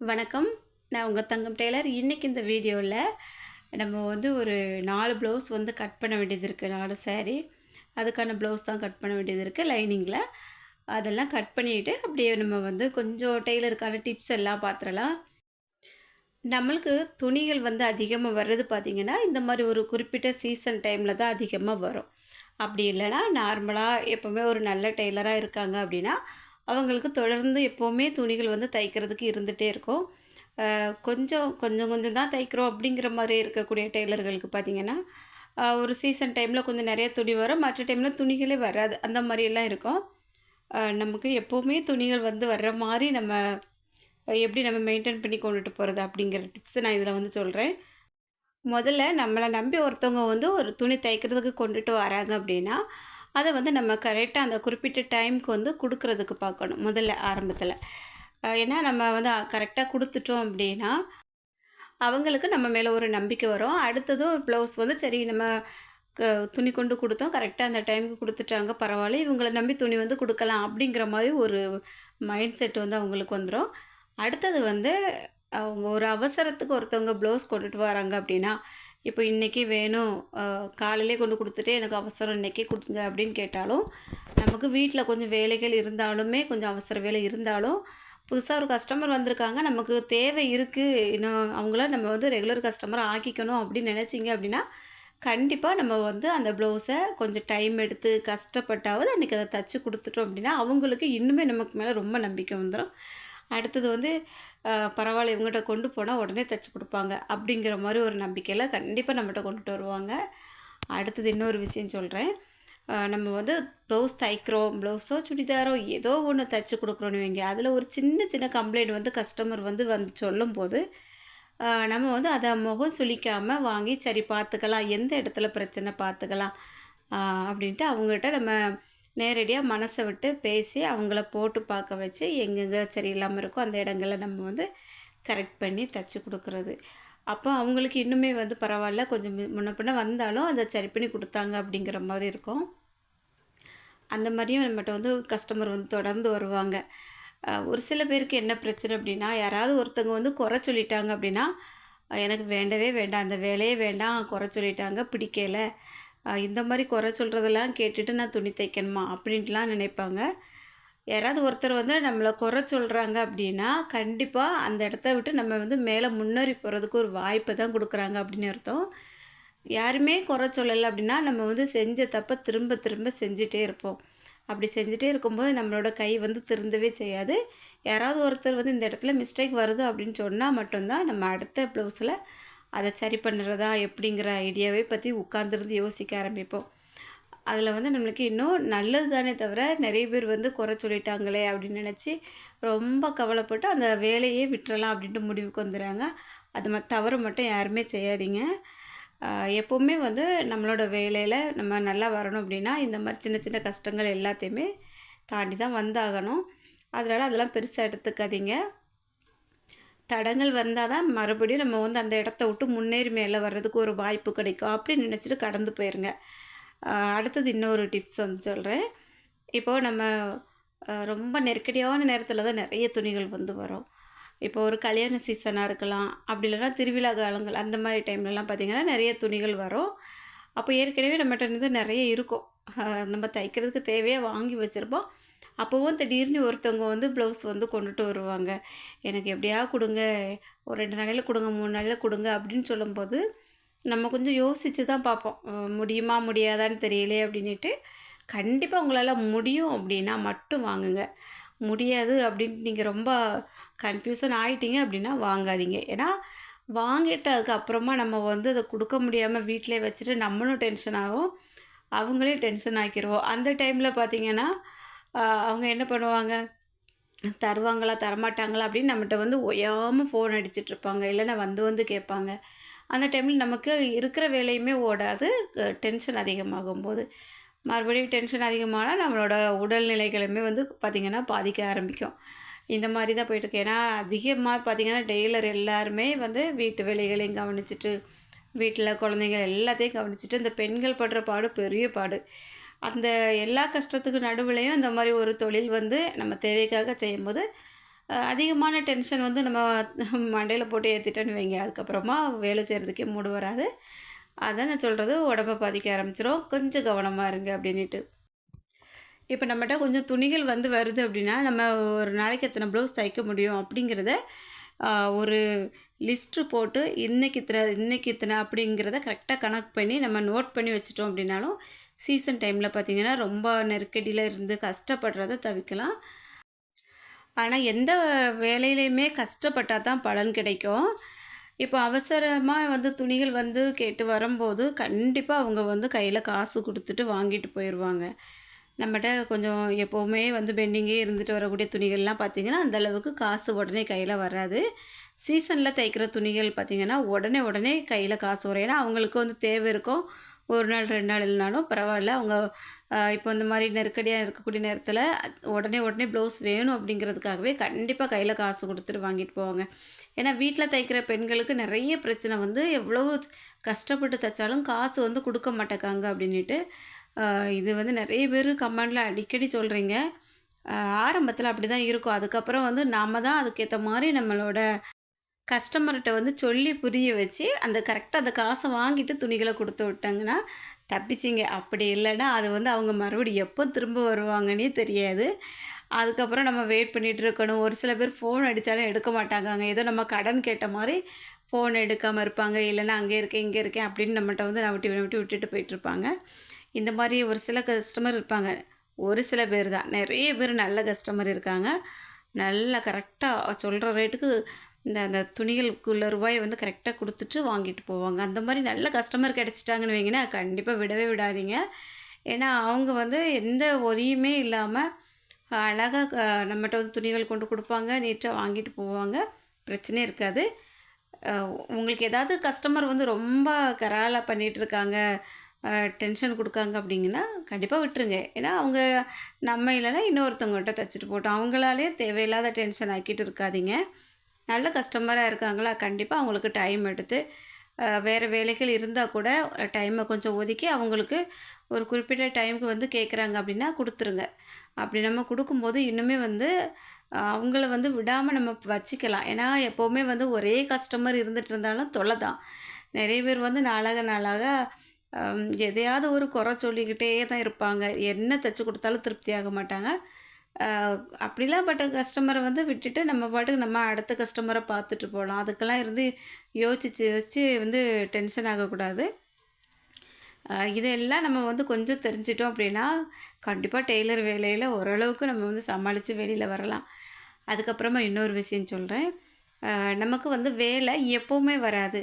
வணக்கம். நான் உங்கள் தங்கம் டெய்லர். இன்றைக்கி இந்த வீடியோவில் நம்ம வந்து ஒரு நாலு ப்ளவுஸ் வந்து கட் பண்ண வேண்டியது இருக்குது நாலு சேரீ அதுக்கான ப்ளவுஸ் தான் கட் பண்ண வேண்டியது இருக்குது லைனிங்கில் அதெல்லாம் கட் பண்ணிவிட்டு அப்படியே நம்ம வந்து கொஞ்சம் டெய்லருக்கான டிப்ஸ் எல்லாம் பார்த்துடலாம் நம்மளுக்கு துணிகள் வந்து அதிகமாக வர்றது பார்த்திங்கன்னா இந்த மாதிரி ஒரு குறிப்பிட்ட சீசன் டைமில் தான் அதிகமாக வரும். அப்படி இல்லைன்னா நார்மலாக எப்போவுமே ஒரு நல்ல டெய்லராக இருக்காங்க அப்படின்னா அவங்களுக்கு தொடர்ந்து எப்போவுமே துணிகள் வந்து தைக்கிறதுக்கு இருந்துகிட்டே இருக்கும். கொஞ்சம் கொஞ்சம் கொஞ்சம் தான் தைக்கிறோம் அப்படிங்கிற மாதிரி இருக்கக்கூடிய டெய்லர்களுக்கு பார்த்திங்கன்னா ஒரு சீசன் டைமில் கொஞ்சம் நிறைய துணி வரும். மற்ற டைமில் துணிகளே வராது. அந்த மாதிரியெல்லாம் இருக்கும். நமக்கு எப்போவுமே துணிகள் வந்து வர்ற மாதிரி நம்ம எப்படி நம்ம மெயின்டைன் பண்ணி கொண்டுட்டு போகிறது அப்படிங்கிற டிப்ஸ் நான் இதில் வந்து சொல்கிறேன் முதல்ல நம்மளை நம்பி ஒருத்தவங்க வந்து ஒரு துணி தைக்கிறதுக்கு கொண்டுட்டு வராங்க அப்படின்னா அதை வந்து நம்ம கரெக்டாக அந்த குறிப்பிட்ட டைமுக்கு வந்து கொடுக்கறதுக்கு பார்க்கணும் முதல்ல ஆரம்பத்தில். ஏன்னா நம்ம வந்து கரெக்டாக கொடுத்துட்டோம் அப்படின்னா அவங்களுக்கு நம்ம மேலே ஒரு நம்பிக்கை வரும். அடுத்ததும் ப்ளவுஸ் வந்து சரி நம்ம க- துணி கொண்டு கொடுத்தோம் கரெக்டாக அந்த டைமுக்கு கொடுத்துட்டாங்க பரவாயில்ல இவங்களை நம்பி துணி வந்து கொடுக்கலாம் அப்படிங்கிற மாதிரி ஒரு மைண்ட் செட் வந்து அவங்களுக்கு வந்துடும் அடுத்தது வந்து அவங்க ஒரு அவசரத்துக்கு ஒருத்தவங்க ப்ளவுஸ் கொண்டுட்டு வராங்க அப்படின்னா இப்போ இன்றைக்கி வேணும். காலையிலே கொண்டு கொடுத்துட்டு எனக்கு அவசரம் இன்றைக்கி கொடுங்க அப்படின்னு கேட்டாலும் நமக்கு வீட்டில் கொஞ்சம் வேலைகள் இருந்தாலுமே கொஞ்சம் அவசர வேலை இருந்தாலும் புதுசாக ஒரு கஸ்டமர் வந்திருக்காங்க நமக்கு தேவை இருக்குது இன்னும் அவங்கள நம்ம வந்து ரெகுலர் கஸ்டமர் ஆக்கிக்கணும் அப்படின்னு நினச்சிங்க அப்படின்னா கண்டிப்பாக நம்ம வந்து அந்த ப்ளவுஸை கொஞ்சம் டைம் எடுத்து கஷ்டப்பட்டாவது அன்றைக்கி அதை தச்சு கொடுத்துட்டோம் அப்படின்னா அவங்களுக்கு இன்னுமே நமக்கு மேலே ரொம்ப நம்பிக்கை வந்துடும் அடுத்தது வந்து பரவாயில்ல இவங்ககிட்ட கொண்டு போனால் உடனே தைச்சி கொடுப்பாங்க. அப்படிங்கிற மாதிரி ஒரு நம்பிக்கையில் கண்டிப்பாக நம்மகிட்ட கொண்டுட்டு வருவாங்க. அடுத்தது இன்னொரு விஷயம் சொல்கிறேன் நம்ம வந்து ப்ளவுஸ் தைக்கிறோம் ப்ளவுஸோ சுடிதாரோ ஏதோ ஒன்று தைச்சி கொடுக்குறோன்னு வைங்க. அதில் ஒரு சின்ன சின்ன கம்ப்ளைண்ட் வந்து கஸ்டமர் வந்து வந்து சொல்லும்போது நம்ம வந்து அதை முகம் சுளிக்காமல் வாங்கி சரி பார்த்துக்கலாம். எந்த இடத்துல பிரச்சனை பார்த்துக்கலாம். அப்படின்ட்டு அவங்ககிட்ட நம்ம நேரடியாக மனசை விட்டு பேசி அவங்கள போட்டு பார்க்க வச்சு எங்கெங்கே சரியில்லாமல் இருக்கோ அந்த இடங்கள நம்ம வந்து கரெக்ட் பண்ணி தச்சு கொடுக்குறது. அப்போ அவங்களுக்கு இன்னுமே வந்து பரவாயில்ல. கொஞ்சம் மு- முன்ன பின்ன வந்தாலும் அதை சரி பண்ணி கொடுத்தாங்க அப்படிங்கிற மாதிரி இருக்கும். அந்த மாதிரியும் நம்மகிட்ட வந்து கஸ்டமர் வந்து தொடர்ந்து வருவாங்க. ஒரு சில பேருக்கு என்ன பிரச்சனை அப்படின்னா யாராவது ஒருத்தவங்க வந்து குறை சொல்லிட்டாங்க அப்படின்னா எனக்கு வேண்டவே வேண்டாம். அந்த வேலையே வேண்டாம். குறை சொல்லிட்டாங்க. பிடிக்கல. இந்த மாதிரி குறை சொல்கிறதெல்லாம் கேட்டுட்டு நான் துணி தைக்கணுமா அப்படின்ட்டுலாம் நினைப்பாங்க. யாராவது ஒருத்தர் வந்து நம்மளை குறை சொல்கிறாங்க அப்படின்னா கண்டிப்பாக அந்த இடத்த விட்டு நம்ம வந்து மேலே முன்னேறி போகிறதுக்கு ஒரு வாய்ப்பை தான் கொடுக்குறாங்க அப்படின்னு அர்த்தம். யாருமே குறை சொல்லலை அப்படின்னா நம்ம வந்து செஞ்ச தப்பை திரும்ப திரும்ப செஞ்சிட்டே இருப்போம். அப்படி செஞ்சுட்டே இருக்கும்போது நம்மளோட கை வந்து திருந்தவே செய்யாது. யாராவது ஒருத்தர் வந்து இந்த இடத்துல மிஸ்டேக் வருது அப்படின்னு சொன்னால் மட்டும்தான் நம்ம அடுத்த ப்ளவுஸில் அதை சரி பண்ணுறதா எப்படிங்கிற ஐடியாவை பற்றி உட்காந்துருந்து யோசிக்க ஆரம்பிப்போம். அதில் வந்து நம்மளுக்கு இன்னும் நல்லது தானே தவிர நிறைய பேர் வந்து குறை சொல்லிட்டாங்களே அப்படின்னு நினச்சி ரொம்ப கவலைப்பட்டு அந்த வேலையே விட்டுறலாம் அப்படின்ட்டு முடிவுக்கு வந்துடுறாங்க. அது ம தவறு மட்டும் யாருமே செய்யாதீங்க. எப்போவுமே வந்து நம்மளோட வேலையில் நம்ம நல்லா வரணும் அப்படின்னா இந்த மாதிரி சின்ன சின்ன கஷ்டங்கள் எல்லாத்தையுமே தாண்டி தான் வந்தாகணும். அதனால் அதெல்லாம் பெருசாக எடுத்துக்காதீங்க. தடங்கள் வந்தால் தான் மறுபடியும் நம்ம வந்து அந்த இடத்த விட்டு முன்னேறி மேலே வர்றதுக்கு ஒரு வாய்ப்பு கிடைக்கும் அப்படின்னு நினச்சிட்டு கடந்து போயிருங்க. அடுத்தது இன்னொரு டிப்ஸ் வந்து சொல்கிறேன் இப்போது நம்ம ரொம்ப நெருக்கடியான நேரத்தில் தான் நிறைய துணிகள் வந்து வரும். இப்போ ஒரு கல்யாண சீசனாக இருக்கலாம் அப்படி இல்லைன்னா திருவிழா காலங்கள் அந்த மாதிரி டைம்லலாம் பார்த்திங்கன்னா நிறைய துணிகள் வரும். அப்போ ஏற்கனவே நம்மகிட்ட இருந்து நிறைய இருக்கும். நம்ம தைக்கிறதுக்கு தேவையாக வாங்கி வச்சுருப்போம். அப்போவும் திடீர்னு ஒருத்தவங்க வந்து ப்ளவுஸ் வந்து கொண்டுட்டு வருவாங்க. எனக்கு எப்படியா கொடுங்க? ஒரு ரெண்டு நாளையில் கொடுங்க மூணு நாளையில் கொடுங்க அப்படின்னு சொல்லும்போது நம்ம கொஞ்சம் யோசித்து தான் பார்ப்போம். முடியுமா முடியாதான்னு தெரியலையே அப்படின்ட்டு கண்டிப்பாக உங்களால் முடியும் அப்படின்னா மட்டும் வாங்குங்க. முடியாது அப்படின்ட்டு நீங்கள் ரொம்ப கன்ஃபியூசன் ஆகிட்டீங்க அப்படின்னா வாங்காதீங்க. ஏன்னா வாங்கிட்டு அதுக்கப்புறமா நம்ம வந்து அதை கொடுக்க முடியாமல் வீட்டிலே வச்சுட்டு நம்மளும் டென்ஷன் ஆகும். அவங்களே டென்ஷன் ஆக்கிடுவோம் அந்த டைமில் பார்த்தீங்கன்னா அவங்க என்ன பண்ணுவாங்க? தருவாங்களா தரமாட்டாங்களா அப்படின்னு நம்மகிட்ட வந்து ஒயாமல் ஃபோன் அடிச்சிட்ருப்பாங்க இல்லைன்னா வந்து வந்து கேட்பாங்க. அந்த டைமில் நமக்கு இருக்கிற வேலையுமே ஓடாது. டென்ஷன் அதிகமாகும் போது மறுபடியும் டென்ஷன் அதிகமானால் நம்மளோட உடல்நிலைகளுமே வந்து பார்த்திங்கன்னா பாதிக்க ஆரம்பிக்கும். இந்த மாதிரி தான் போயிட்டுருக்கு ஏன்னா அதிகமாக பார்த்திங்கன்னா டெய்லர் எல்லாருமே வந்து வீட்டு வேலைகளையும் கவனிச்சிட்டு வீட்டில் குழந்தைங்க எல்லாத்தையும் கவனிச்சிட்டு இந்த பெண்கள் படுற பாடு பெரிய பாடு. அந்த எல்லா கஷ்டத்துக்கு நடுவுலையும் இந்த மாதிரி ஒரு தொழில் வந்து நம்ம தேவைக்காக செய்யும்போது அதிகமான டென்ஷன் வந்து நம்ம மண்டையில் போட்டு ஏற்றிட்டேன்னு வைங்க. அதுக்கப்புறமா வேலை செய்கிறதுக்கே மூடு வராது. அதை நான் சொல்கிறது உடம்பை பாதிக்க ஆரம்பிச்சிரும். கொஞ்சம் கவனமாக இருங்க அப்படின்ட்டு இப்போ நம்மகிட்ட கொஞ்சம் துணிகள் வந்து வருது அப்படின்னா நம்ம ஒரு நாளைக்கு எத்தனை ப்ளவுஸ் தைக்க முடியும் அப்படிங்கிறத ஒரு லிஸ்ட்டு போட்டு இன்றைக்கி இத்தனை இன்னைக்கு இத்தனை அப்படிங்கிறத கரெக்டாக கணக்கு பண்ணி நம்ம நோட் பண்ணி வச்சிட்டோம் அப்படின்னாலும் சீசன் டைமில் பார்த்திங்கன்னா ரொம்ப நெருக்கடியில் இருந்து கஷ்டப்படுறத தவிர்க்கலாம். ஆனால் எந்த வேலையிலையுமே கஷ்டப்பட்டால் தான் பலன் கிடைக்கும். இப்போ அவசரமாக வந்து துணிகள் வந்து கேட்டு வரும்போது கண்டிப்பாக அவங்க வந்து கையில் காசு கொடுத்துட்டு வாங்கிட்டு போயிடுவாங்க நம்மகிட்ட கொஞ்சம் எப்போவுமே வந்து பெண்டிங்கே இருந்துட்டு வரக்கூடிய துணிகள்லாம் பார்த்திங்கன்னா அந்தளவுக்கு காசு உடனே கையில் வராது. சீசனில் தைக்கிற துணிகள் பார்த்திங்கன்னா உடனே உடனே கையில் காசு வரும். ஏன்னா அவங்களுக்கு வந்து தேவை இருக்கும். ஒரு நாள் ரெண்டு நாள் இல்லைனாலும் பரவாயில்ல. அவங்க இப்போ இந்த மாதிரி நெருக்கடியாக இருக்கக்கூடிய நேரத்தில் உடனே உடனே ப்ளவுஸ் வேணும் அப்படிங்கிறதுக்காகவே கண்டிப்பாக கையில் காசு கொடுத்துட்டு வாங்கிட்டு போவாங்க. ஏன்னா வீட்டில் தைக்கிற பெண்களுக்கு நிறைய பிரச்சனை வந்து எவ்வளவு கஷ்டப்பட்டு தைச்சாலும் காசு வந்து கொடுக்க மாட்டேக்காங்க அப்படின்ட்டு இது வந்து நிறைய பேர் கமெண்டில் அடிக்கடி சொல்கிறீங்க ஆரம்பத்தில் அப்படி தான் இருக்கும். அதுக்கப்புறம் வந்து நாம் தான் அதுக்கேற்ற மாதிரி நம்மளோட கஸ்டமர்கிட்ட வந்து சொல்லி புரிய வச்சு அந்த கரெக்டாக அந்த காசை வாங்கிட்டு துணிகளை கொடுத்து விட்டாங்கன்னா தப்பிச்சிங்க. அப்படி இல்லைன்னா அது வந்து அவங்க மறுபடியும் எப்போ திரும்ப வருவாங்கன்னே தெரியாது. அதுக்கப்புறம் நம்ம வெயிட் பண்ணிகிட்டு இருக்கணும். ஒரு சில பேர் ஃபோன் அடித்தாலும் எடுக்க மாட்டாங்க ஏதோ நம்ம கடன் கேட்ட மாதிரி ஃபோன் எடுக்காமல் இருப்பாங்க. இல்லைன்னா அங்கே இருக்கேன் இங்கே இருக்கேன் அப்படின்னு நம்மகிட்ட வந்து நவிட்டி விட்டு விட்டுட்டு போயிட்டுருப்பாங்க இந்த மாதிரி ஒரு சில கஸ்டமர் இருப்பாங்க. ஒரு சில பேர் தான். நிறைய பேர் நல்ல கஸ்டமர் இருக்காங்க. நல்லா கரெக்டாக சொல்கிற ரேட்டுக்கு இந்த அந்த துணிகளுக்குள்ள ரூபாயை வந்து கரெக்டாக கொடுத்துட்டு வாங்கிட்டு போவாங்க. அந்த மாதிரி நல்ல கஸ்டமர் கிடச்சிட்டாங்கன்னு வைங்கன்னா கண்டிப்பாக விடவே விடாதீங்க. ஏன்னா அவங்க வந்து எந்த ஒரியுமே இல்லாமல் அழகாக நம்மகிட்ட வந்து துணிகள் கொண்டு கொடுப்பாங்க. நீட்டாக வாங்கிட்டு போவாங்க. பிரச்சனையே இருக்காது. உங்களுக்கு ஏதாவது கஸ்டமர் வந்து ரொம்ப கராலாக பண்ணிகிட்டு இருக்காங்க டென்ஷன் கொடுக்காங்க அப்படிங்கன்னா கண்டிப்பாக விட்டுருங்க. ஏன்னா அவங்க நம்ம இல்லைன்னா இன்னொருத்தவங்கள்ட்ட தைச்சிட்டு போட்டோம். அவங்களாலே தேவையில்லாத டென்ஷன் ஆக்கிட்டு இருக்காதிங்க. நல்ல கஸ்டமராக இருக்காங்களா? கண்டிப்பாக அவங்களுக்கு டைம் எடுத்து வேறு வேலைகள் இருந்தால் கூட டைமை கொஞ்சம் ஒதுக்கி அவங்களுக்கு ஒரு குறிப்பிட்ட டைமுக்கு வந்து கேட்குறாங்க அப்படின்னா கொடுத்துருங்க. அப்படி நம்ம கொடுக்கும்போது இன்னுமே வந்து அவங்கள வந்து விடாமல் நம்ம வச்சுக்கலாம். ஏன்னா எப்போவுமே வந்து ஒரே கஸ்டமர் இருந்துட்டு இருந்தாலும் தொலை தான். நிறைய பேர் வந்து நாளாக நாளாக எதையாவது ஒரு குறை சொல்லிக்கிட்டே தான் இருப்பாங்க. என்ன தைச்சி கொடுத்தாலும் திருப்தியாக மாட்டாங்க. அப்படிலாம் பட்ட கஸ்டமரை வந்து விட்டுட்டு நம்ம பாட்டுக்கு நம்ம அடுத்த கஸ்டமரை பார்த்துட்டு போகலாம். அதுக்கெல்லாம் இருந்து யோசிச்சு யோசிச்சு வந்து டென்ஷன் ஆகக்கூடாது. இதெல்லாம் நம்ம வந்து கொஞ்சம் தெரிஞ்சிட்டோம் அப்படின்னா கண்டிப்பாக டெய்லர் வேலையில் ஓரளவுக்கு நம்ம வந்து சமாளித்து வெளியில் வரலாம். அதுக்கப்புறமா இன்னொரு விஷயம் சொல்கிறேன் நமக்கு வந்து வேலை எப்போவுமே வராது.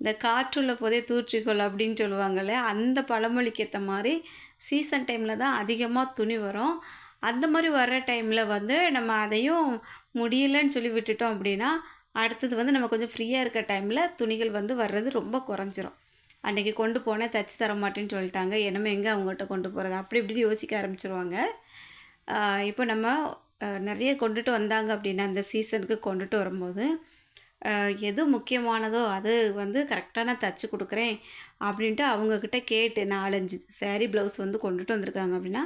இந்த காற்றுள்ள போதே தூற்றிக்கொள் அப்படின்னு சொல்லுவாங்கள்ல அந்த பழமொழிக்கு ஏற்ற மாதிரி சீசன் டைமில் தான் அதிகமாக துணி வரும். அந்த மாதிரி வர்ற டைமில் வந்து நம்ம அதையும் முடியலன்னு சொல்லி விட்டுட்டோம் அப்படின்னா அடுத்தது வந்து நம்ம கொஞ்சம் ஃப்ரீயாக இருக்க டைமில் துணிகள் வந்து வர்றது ரொம்ப குறைஞ்சிரும். அன்றைக்கி கொண்டு போனேன் தச்சு தர மாட்டேன்னு சொல்லிட்டாங்க. என்னமே எங்கே அவங்ககிட்ட கொண்டு போகிறது அப்படி இப்படி யோசிக்க ஆரம்பிச்சிருவாங்க. இப்போ நம்ம நிறைய கொண்டுட்டு வந்தாங்க அப்படின்னா அந்த சீசனுக்கு கொண்டுட்டு வரும்போது எது முக்கியமானதோ அது வந்து கரெக்டாக நான் தச்சு கொடுக்குறேன் அப்படின்ட்டு அவங்கக்கிட்ட கேட்டு நாலஞ்சு சேரீ ப்ளவுஸ் வந்து கொண்டுட்டு வந்திருக்காங்க அப்படின்னா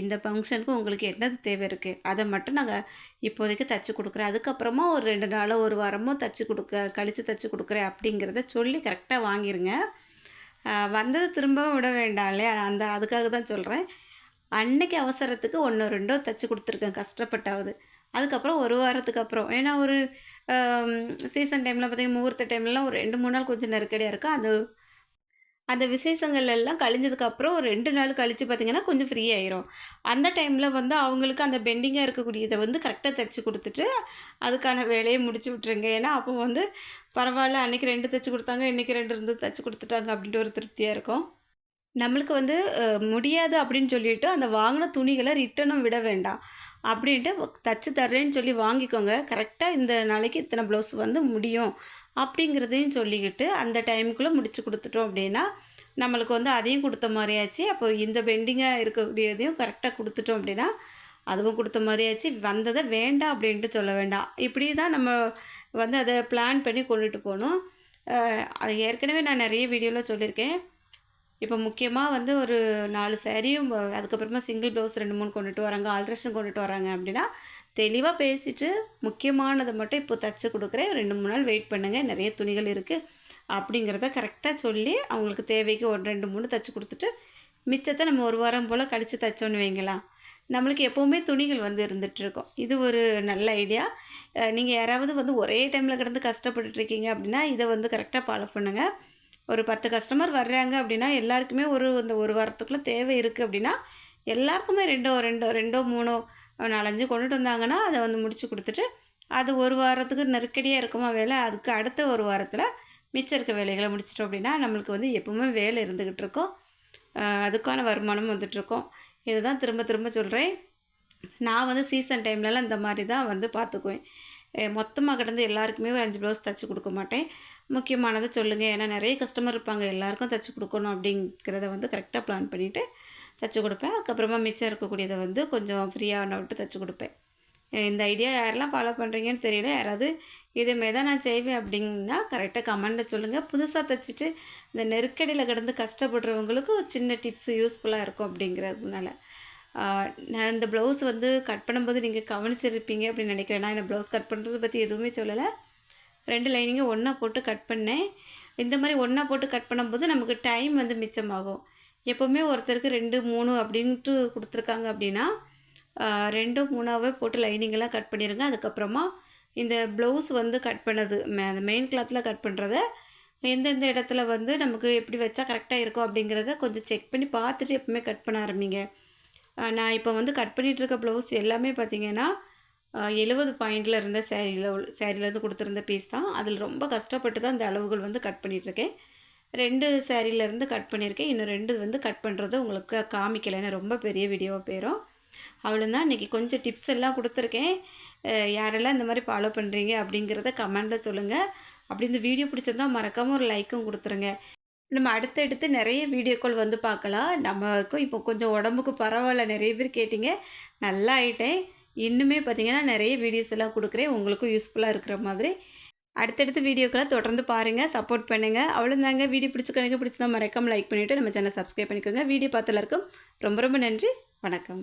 இந்த ஃபங்க்ஷனுக்கு உங்களுக்கு என்னது தேவை இருக்குது அதை மட்டும் நாங்கள் இப்போதைக்கு தச்சு கொடுக்குறேன். அதுக்கப்புறமா ஒரு ரெண்டு நாளோ ஒரு வாரமோ தச்சு கொடுக்க கழித்து தச்சு கொடுக்குறேன் அப்படிங்கிறத சொல்லி கரெக்டாக வாங்கிருங்க. வந்ததை திரும்பவும் விட வேண்டாம் இல்லையா? அந்த அதுக்காக தான் சொல்கிறேன் அன்னைக்கு அவசரத்துக்கு ஒன்றோ ரெண்டோ தச்சு கொடுத்துருக்கேன் கஷ்டப்பட்டாவது. அதுக்கப்புறம் ஒரு வாரத்துக்கு அப்புறம். ஏன்னா ஒரு சீசன் டைமில் பார்த்தீங்கன்னா முகூர்த்த டைம்லலாம் ஒரு ரெண்டு மூணு நாள் கொஞ்சம் நெருக்கடியாக இருக்கும் அது அந்த விசேஷங்கள் எல்லாம் கழிஞ்சதுக்கப்புறம் ஒரு ரெண்டு நாள் கழித்து பார்த்தீங்கன்னா கொஞ்சம் ஃப்ரீ ஆயிரும். அந்த டைமில் வந்து அவங்களுக்கு அந்த பெண்டிங்காக இருக்கக்கூடியதை வந்து கரெக்டாக தைச்சி கொடுத்துட்டு அதுக்கான வேலையை முடிச்சு விட்ருங்க ஏன்னா அப்போ வந்து பரவாயில்ல அன்றைக்கி ரெண்டு தைச்சி கொடுத்தாங்க இன்றைக்கி ரெண்டு இருந்து தைச்சி கொடுத்துட்டாங்க அப்படின்ட்டு ஒரு திருப்தியாக இருக்கும். நம்மளுக்கு வந்து முடியாது அப்படின்னு சொல்லிட்டு அந்த வாங்கின துணிகளை ரிட்டனும் விட வேண்டாம். அப்படின்ட்டு தச்சு தர்றேன்னு சொல்லி வாங்கிக்கோங்க. கரெக்டாக இந்த நாளைக்கு இத்தனை ப்ளவுஸ் வந்து முடியும். அப்படிங்கிறதையும் சொல்லிக்கிட்டு அந்த டைமுக்குள்ளே முடித்து கொடுத்துட்டோம் அப்படின்னா நம்மளுக்கு வந்து அதையும் கொடுத்த மாதிரியாச்சு. அப்போ இந்த பெண்டிங்காக இருக்கக்கூடியதையும் கரெக்டாக கொடுத்துட்டோம் அப்படின்னா அதுவும் கொடுத்த மாதிரியாச்சு. வந்ததை வேண்டாம் அப்படின்ட்டு சொல்ல வேண்டாம். இப்படி தான் நம்ம வந்து அதை பிளான் பண்ணி கொண்டுட்டு போகணும். அது ஏற்கனவே நான் நிறைய வீடியோவில் சொல்லியிருக்கேன். இப்போ முக்கியமாக வந்து ஒரு நாலு சேரீயும் அதுக்கப்புறமா சிங்கிள் ப்ளவுஸ் ரெண்டு மூணு கொண்டுட்டு வராங்க. ஆல்ட்ரேஷன் கொண்டுட்டு வராங்க அப்படின்னா தெளிவாக பேசிட்டு முக்கியமானதை மட்டும் இப்போ தைச்சி கொடுக்குறேன். ரெண்டு மூணு நாள் வெயிட் பண்ணுங்கள் நிறைய துணிகள் இருக்குது அப்படிங்கிறத கரெக்டாக சொல்லி அவங்களுக்கு தேவைக்கு ஒரு ரெண்டு மூணு தைச்சி கொடுத்துட்டு மிச்சத்தை நம்ம ஒரு வாரம் போல் கழித்து தைச்சோன்னு வைங்களாம் நம்மளுக்கு எப்போவுமே துணிகள் வந்து இருந்துகிட்ருக்கோம் இது ஒரு நல்ல ஐடியா நீங்கள் யாராவது வந்து ஒரே டைமில் கிடந்து கஷ்டப்பட்டுட்ருக்கீங்க அப்படின்னா இதை வந்து கரெக்டாக ஃபாலோ பண்ணுங்கள் ஒரு பத்து கஸ்டமர் வர்றாங்க அப்படின்னா எல்லாருக்குமே ஒரு இந்த ஒரு வாரத்துக்குள்ளே தேவை இருக்குது அப்படின்னா எல்லாருக்குமே ரெண்டோ ரெண்டோ ரெண்டோ மூணோ நாலஞ்சு கொண்டுட்டு வந்தாங்கன்னா அதை வந்து முடித்து கொடுத்துட்டு அது ஒரு வாரத்துக்கு நெருக்கடியாக இருக்குமா வேலை அதுக்கு அடுத்த ஒரு வாரத்தில் மிச்சம் இருக்க வேலைகளை முடிச்சிட்டோம் அப்படின்னா நம்மளுக்கு வந்து எப்பவுமே வேலை இருந்துக்கிட்டு இருக்கோம். அதுக்கான வருமானம் வந்துட்டுருக்கோம் இதை தான் திரும்ப திரும்ப சொல்கிறேன் நான் வந்து சீசன் டைம்லலாம் இந்த மாதிரி தான் வந்து பார்த்துக்குவேன். மொத்தமாக கிடந்து எல்லாருக்குமே ஒரு அஞ்சு ப்ளவுஸ் தைச்சி கொடுக்க மாட்டேன். முக்கியமானதை சொல்லுங்கள் ஏன்னா நிறைய கஸ்டமர் இருப்பாங்க. எல்லாருக்கும் தைச்சி கொடுக்கணும் அப்படிங்கிறத வந்து கரெக்டாக பிளான் பண்ணிவிட்டு தைச்சி கொடுப்பேன். அதுக்கப்புறமா மிச்சம் இருக்கக்கூடியதை வந்து கொஞ்சம் ஃப்ரீயாக விட்டு தைச்சி கொடுப்பேன். இந்த ஐடியா யாரெல்லாம் ஃபாலோ பண்ணுறீங்கன்னு தெரியல. யாராவது இதுமாரி தான் நான் செய்வேன் அப்படின்னா கரெக்டாக கமெண்டில் சொல்லுங்கள் புதுசாக தைச்சிட்டு இந்த நெருக்கடியில் கிடந்து கஷ்டப்படுறவங்களுக்கு ஒரு சின்ன டிப்ஸ் யூஸ்ஃபுல்லாக இருக்கும் அப்படிங்கிறதுனால. நான் இந்த ப்ளவுஸ் வந்து கட் பண்ணும்போது நீங்கள் கவனிச்சிருப்பீங்க அப்படின்னு நினைக்கிறேன். நான் இந்த ப்ளவுஸ் கட் பண்ணுறது பற்றி எதுவுமே சொல்லலை. ரெண்டு லைனிங்கும் ஒன்றா போட்டு கட் பண்ணேன். இந்த மாதிரி ஒன்றா போட்டு கட் பண்ணும்போது நமக்கு டைம் வந்து மிச்சமாகும். எப்போவுமே ஒருத்தருக்கு ரெண்டு மூணு அப்படின்ட்டு கொடுத்துருக்காங்க அப்படின்னா ரெண்டு மூணாவே போட்டு லைனிங்கெல்லாம் கட் பண்ணிடுங்க அதுக்கப்புறமா இந்த ப்ளவுஸ் வந்து கட் பண்ணது அந்த மெயின் கிளாத்தில் கட் பண்ணுறத எந்தெந்த இடத்துல வந்து நமக்கு எப்படி வச்சா கரெக்டாக இருக்கும் அப்படிங்கிறத கொஞ்சம் செக் பண்ணி பார்த்துட்டு எப்பவுமே கட் பண்ண ஆரம்பிங்க. நான் இப்போ வந்து கட் பண்ணிகிட்ருக்க ப்ளவுஸ் எல்லாமே பார்த்திங்கன்னா எழுபது பாயிண்டில் இருந்த சேரீயில் சேரீலேருந்து கொடுத்துருந்த பீஸ் தான். அதில் ரொம்ப கஷ்டப்பட்டு தான் இந்த அளவுகள் வந்து கட் பண்ணிகிட்ருக்கேன் ரெண்டு சேரீலேருந்து கட் பண்ணியிருக்கேன். இன்னும் ரெண்டு வந்து கட் பண்ணுறது உங்களுக்கு காமிக்கலை. ஏன்னா ரொம்ப பெரிய வீடியோவாக போயிடும் அவ்வளோதான் இன்றைக்கி கொஞ்சம் டிப்ஸ் எல்லாம் கொடுத்துருக்கேன். யாரெல்லாம் இந்த மாதிரி ஃபாலோ பண்ணுறீங்க அப்படிங்கிறத கமெண்டில் சொல்லுங்கள் அப்படி இந்த வீடியோ பிடிச்சிருந்தால் மறக்காமல் ஒரு லைக்கும் கொடுத்துருங்க. நம்ம அடுத்தடுத்து நிறைய வீடியோக்கள் வந்து பார்க்கலாம். நமக்கும் இப்போ கொஞ்சம் உடம்புக்கு பரவாயில்ல. நிறைய பேர் கேட்டிங்க. நல்லா ஆகிட்டேன் இன்னுமே பார்த்திங்கன்னா நிறைய வீடியோஸ் எல்லாம் கொடுக்குறேன். உங்களுக்கும் யூஸ்ஃபுல்லாக இருக்கிற மாதிரி. அடுத்தடுத்த வீடியோக்களை தொடர்ந்து பாருங்கள் சப்போர்ட் பண்ணுங்கள் அவ்வளோதாங்க வீடியோ பிடிச்சிக்கணுங்க பிடிச்சதான் மறக்காமல் லைக் பண்ணிவிட்டு நம்ம சேனல் சப்ஸ்கிரைப் பண்ணிக்கோங்க. வீடியோ பார்த்தலருக்கும் ரொம்ப ரொம்ப நன்றி. வணக்கம்.